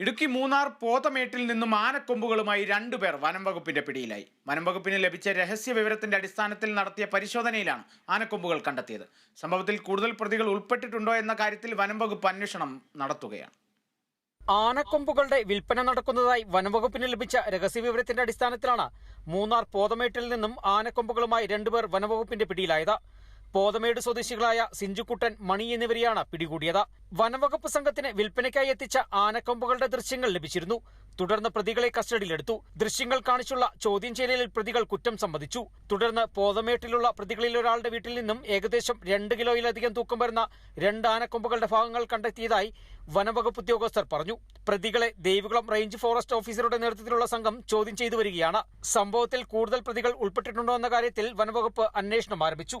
ഇടുക്കി മൂന്നാർ പോതമേട്ടിൽ നിന്നും ആനക്കൊമ്പുകളുമായി രണ്ടുപേർ വനം വകുപ്പിന്റെ പിടിയിലായി. വനം വകുപ്പിന് ലഭിച്ച രഹസ്യ വിവരത്തിന്റെ അടിസ്ഥാനത്തിൽ നടത്തിയ പരിശോധനയിലാണ് ആനക്കൊമ്പുകൾ കണ്ടെത്തിയത്. സംഭവത്തിൽ കൂടുതൽ പ്രതികൾ ഉൾപ്പെട്ടിട്ടുണ്ടോ എന്ന കാര്യത്തിൽ വനം വകുപ്പ് അന്വേഷണം നടത്തുകയാണ്. ആനക്കൊമ്പുകളുടെ വിൽപ്പന നടക്കുന്നതായി വനംവകുപ്പിന് ലഭിച്ച രഹസ്യ വിവരത്തിന്റെ അടിസ്ഥാനത്തിലാണ് മൂന്നാർ പോതമേട്ടിൽ നിന്നും ആനക്കൊമ്പുകളുമായി രണ്ടുപേർ വനംവകുപ്പിന്റെ പിടിയിലായത്. പോതമേട് സ്വദേശികളായ സിഞ്ചുക്കുട്ടൻ മണി എന്നിവരെയാണ് പിടികൂടിയത്. വനംവകുപ്പ് സംഘത്തിന് വിൽപ്പനയ്ക്കായി എത്തിച്ച ആനക്കൊമ്പുകളുടെ ദൃശ്യങ്ങൾ ലഭിച്ചിരുന്നു. തുടർന്ന് പ്രതികളെ കസ്റ്റഡിയിലെടുത്തു. ദൃശ്യങ്ങൾ കാണിച്ചുള്ള ചോദ്യം ചെയ്യലിൽ പ്രതികൾ കുറ്റം സമ്മതിച്ചു. തുടർന്ന് പോതമേട്ടിലുള്ള പ്രതികളിൽ ഒരാളുടെ വീട്ടിൽ നിന്നും ഏകദേശം രണ്ട് കിലോയിലധികം തൂക്കം വരുന്ന രണ്ട് ആനക്കൊമ്പുകളുടെ ഭാഗങ്ങൾ കണ്ടെത്തിയതായി വനംവകുപ്പ് ഉദ്യോഗസ്ഥർ പറഞ്ഞു. പ്രതികളെ ദേവികുളം റേഞ്ച് ഫോറസ്റ്റ് ഓഫീസറുടെ നേതൃത്വത്തിലുള്ള സംഘം ചോദ്യം ചെയ്തു വരികയാണ്. സംഭവത്തിൽ കൂടുതൽ പ്രതികൾ ഉൾപ്പെട്ടിട്ടുണ്ടോ എന്ന കാര്യത്തിൽ വനംവകുപ്പ് അന്വേഷണം ആരംഭിച്ചു.